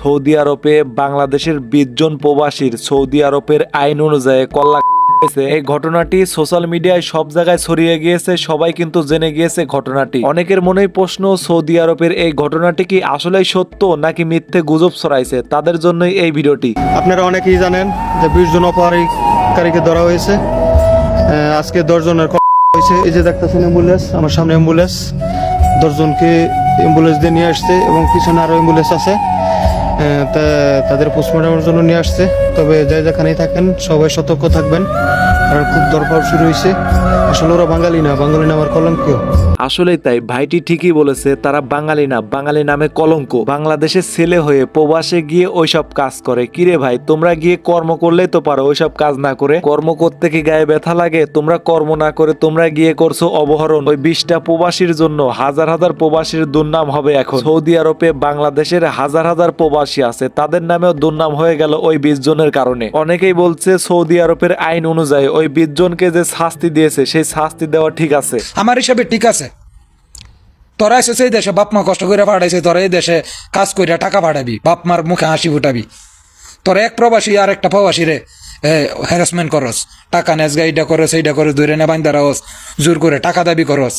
Saudi আরবে বাংলাদেশের বিশ জন প্রবাসীর সৌদি আরবের আইন অনুযায়ী কল্লা। এই ঘটনাটি সোশ্যাল মিডিয়ায় সব জায়গায় ছড়িয়ে গিয়েছে, সবাই কিন্তু জেনে গিয়েছে ঘটনাটি। অনেকের মনেই প্রশ্ন, সৌদি আরবের এই ঘটনাটি কি আসলেই সত্য নাকি মিথ্যে গুজব ছড়াইছে? তাদের জন্যই এই ভিডিওটি। আপনারা অনেকেই জানেন যে বিশ জন অপহরণকারীকে ধরা হয়েছে। আজকে দশ জনের হয়েছে। এই যে দেখতেছেন অ্যাম্বুলেন্স, আমার সামনে অ্যাম্বুলেন্স। দশজনকে অ্যাম্বুলেন্স দিয়ে নিয়ে আসছে এবং পিছনে আরও অ্যাম্বুলেন্স আছে। তাদের পোস্টমর্টমের জন্য নিয়ে আসছে। তবে যে যেখানেই থাকেন সবাই সতর্ক থাকবেন। কারণ খুব দরকার শুরু হয়েছে। আসলে ওরা বাঙালি না বাঙালি না আমার কলঙ্কীয় আসলেই তাই, ভাইটি ঠিকই বলেছে, তারা বাঙালি না, বাঙালি নামে কলঙ্ক। বাংলাদেশের ছেলে হয়ে প্রবাসে গিয়ে ওইসব কাজ করে। কিরে ভাই, তোমরা গিয়ে কর্ম করলেই তো পারো, ওইসব কাজ না করে। কর্ম করতে কি গায়ে ব্যথা লাগে? তোমরা কর্ম না করে তোমরা গিয়ে করছ অবহরণ। ওই বিশটা প্রবাসীর জন্য হাজার হাজার প্রবাসীর দুর্নাম হবে এখন। সৌদি আরবে বাংলাদেশের হাজার হাজার প্রবাসী আছে, তাদের নামেও দুর্নাম হয়ে গেল ওই বিশ জনের কারণে। অনেকেই বলছে সৌদি আরবের আইন অনুযায়ী ওই বিশ জনকে যে শাস্তি দিয়েছে, সেই শাস্তি দেওয়া ঠিক আছে। আমার হিসাবে ঠিক আছে। তোরা এসেছে এই দেশে বাপ মা কষ্ট করে পাঠাইছে, তোরা এই দেশে কাজ করে টাকা পাঠাবি, বাপ মার মুখে হাসি ফুটাবি। তোরা এক প্রবাসী আর একটা প্রবাসী রে হ্যারাসমেন্ট করস। টাকা নেস, গাইডা করস এইটা করস ধরে নে দাঁড়াওস জোর করে টাকা দাবি করস।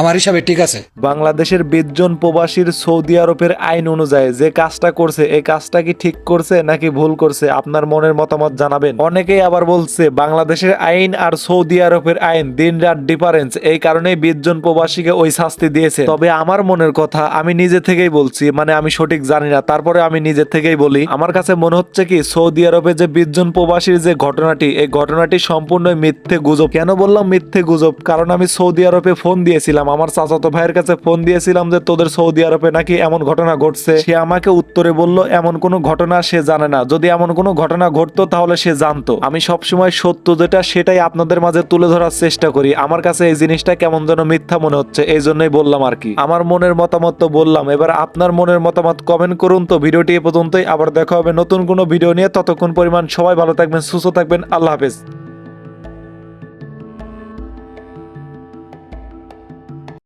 আমার হিসাবে ঠিক আছে। বাংলাদেশের বিশ জন প্রবাসীর সৌদি আরবের আইন অনুযায়ী যে কাজটা করছে, এই কাজটা কি ঠিক করছে নাকি ভুল করছে আপনার মনের মতামত জানাবেন। অনেকেই আবার বলছে, বাংলাদেশের আইন আর সৌদি আরবের আইন দিন রাত ডিফারেন্স এই কারণেই বিশ জন প্রবাসীকে ওই শাস্তি দিয়েছে। তবে আমার মনের কথা আমি নিজে থেকেই বলছি মানে আমি সঠিক জানি না। তারপরে আমি নিজে থেকেই বলি, আমার কাছে মনে হচ্ছে কি, সৌদি আরবে যে বিশ জন প্রবাসীর যে ঘটনাটি, এই ঘটনাটি সম্পূর্ণ মিথ্যে গুজব। কেন বললাম মিথ্যে গুজব? কারণ আমি সৌদি আরবে ফোন দিয়েছিলাম আমার চাচাতো ভাইয়ের কাছে ফোন দিয়েছিলাম যে তোদের সৌদি আরবে নাকি এমন ঘটনা ঘটছে। সে আমাকে উত্তরে বলল, এমন কোনো ঘটনা সে জানে না। যদি এমন কোনো ঘটনা ঘটতো, তাহলে সে জানতো। আমি সবসময় সত্য যেটা, সেটাই আপনাদের মাঝে তুলে ধরার চেষ্টা করি। আমার কাছে এই জিনিসটা কেমন যেন মিথ্যা মনে হচ্ছে, এই জন্যই বললাম আর কি। আমার মনের মতামত তো বললাম। এবার আপনার মনের মতামত কমেন্ট করুন। তো ভিডিওটি এ পর্যন্তই। আবার দেখা হবে নতুন কোনো ভিডিও নিয়ে। ততক্ষণ পরিমাণ সবাই ভালো থাকবেন, সুস্থ থাকবেন। আল্লাহ হাফেজ।